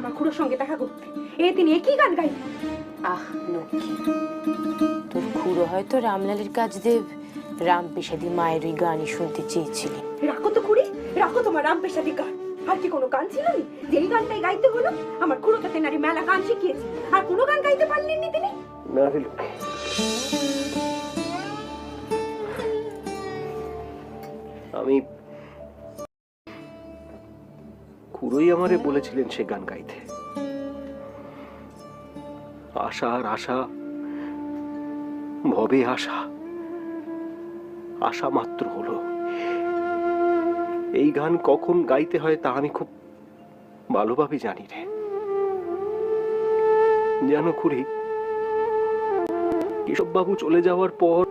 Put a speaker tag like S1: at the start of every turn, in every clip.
S1: আমার খুড়োর সঙ্গে দেখা করতে। এ তিনি একই গান গাই
S2: আহ লক্ষ্মী তোর খুড়ো হয়তো রামলালের কাজ দেব রাম পেশাদি মায়ের ওই গানই শুনতে চেয়েছিলেন
S1: রাখো তো খুড়ি রাখো তোমার রাম পেশাদি গান। আর কি কোনো গান ছিল নি? যে গানটাই গাইতে হলো আমার খুড়ো তো তেনারি মেলা গান শিখিয়েছে। আর কোনো গান গাইতে পারলেন নি তিনি?
S3: না রে লক্ষ্মী আমি খুড়োই আমারে বলেছিলেন সে গান গাইতে। আশা আর আশা, ভবে আশা আশা মাত্র হলো। এই গান কখন গাইতে হয় তা আমি খুব ভালোভাবে জানি রে। জানো খুড়ি কেশব বাবু চলে যাওয়ার পর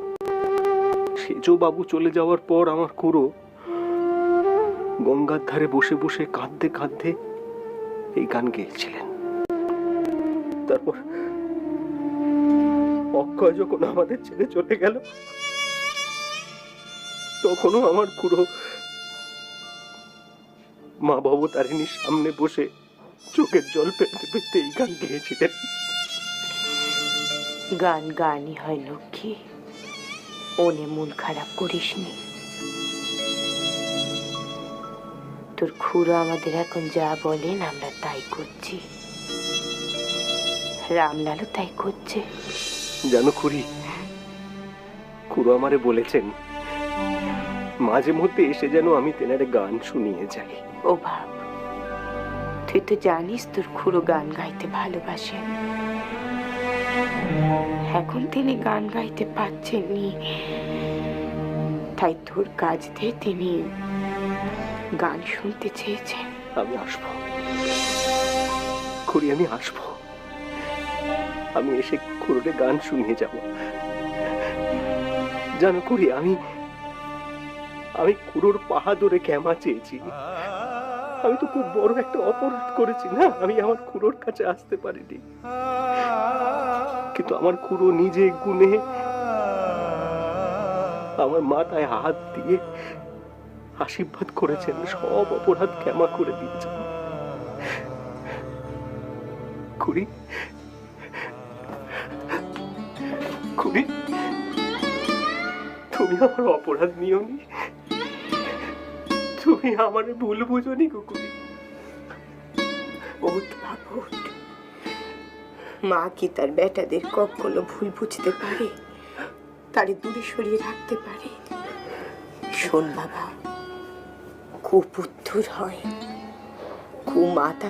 S3: সেজ বাবু চলে যাওয়ার পর আমার খুড়ো গঙ্গার ধারে বসে বসে কাঁদতে কাঁদতে এই গান গেয়েছিলেন। তারপর অক্ষয় যখন আমাদের ছেড়ে চলে গেল, তখনও আমার খুড়ো মা ভবতারিণীর সামনে বসে চোখের জল পেতে পেতে এই গান গেয়েছিলেন।
S2: গান গানই হয়, লক্ষ্মী। ওনে মন খারাপ করিসনি। তোর খুড়ো আমাদের এখন যা বলেন আমরা তাই করছি। রামলালও তাই করছে।
S3: জানো খুড়ি খুড়ো আমারে বলেছেন মাঝে মধ্যে এসে যেন আমি তেনারে গান শুনিয়ে যাই।
S2: ও ভাব তুই তো জানিস তোর খুড়ো গান গাইতে ভালোবাসে। এখন তিনি গান গাইতে পাচ্ছেননি তাই তোর কাজ দিয়ে তিনি গান শুনতে চেয়েছেন
S3: আমি আসব। খুড়ি, আমি আসব। আমি এসে খুড়োরে গান শুনিয়ে যাব। জানো খুড়ি, আমি আমি খুড়োর পাহা ধরে ক্যামা চেয়েছি। আমি তো খুব বড় একটা অপরাধ করেছি, না? আমি আমার খুড়োর কাছে আসতে পারিনি। কিন্তু আমার খুড়ো নিজে গুনে আমার মাথায় হাত দিয়ে আশীর্বাদ করেছেন, সব অপরাধ ক্ষমা করে দিয়েছেন। খুড়ি খুড়ি তুমি আমার অপরাধ নিওনি তুমি আমার ভুল বুঝনি কুকুরি
S2: ওঠ বাবু ওঠ। মা কি তার বেটাদের কখনো ভুল বুঝতে পারে? তারে দূরে সরিয়ে রাখতে পারে? শোন বাবা কুপুত্তর হয় কুমাতা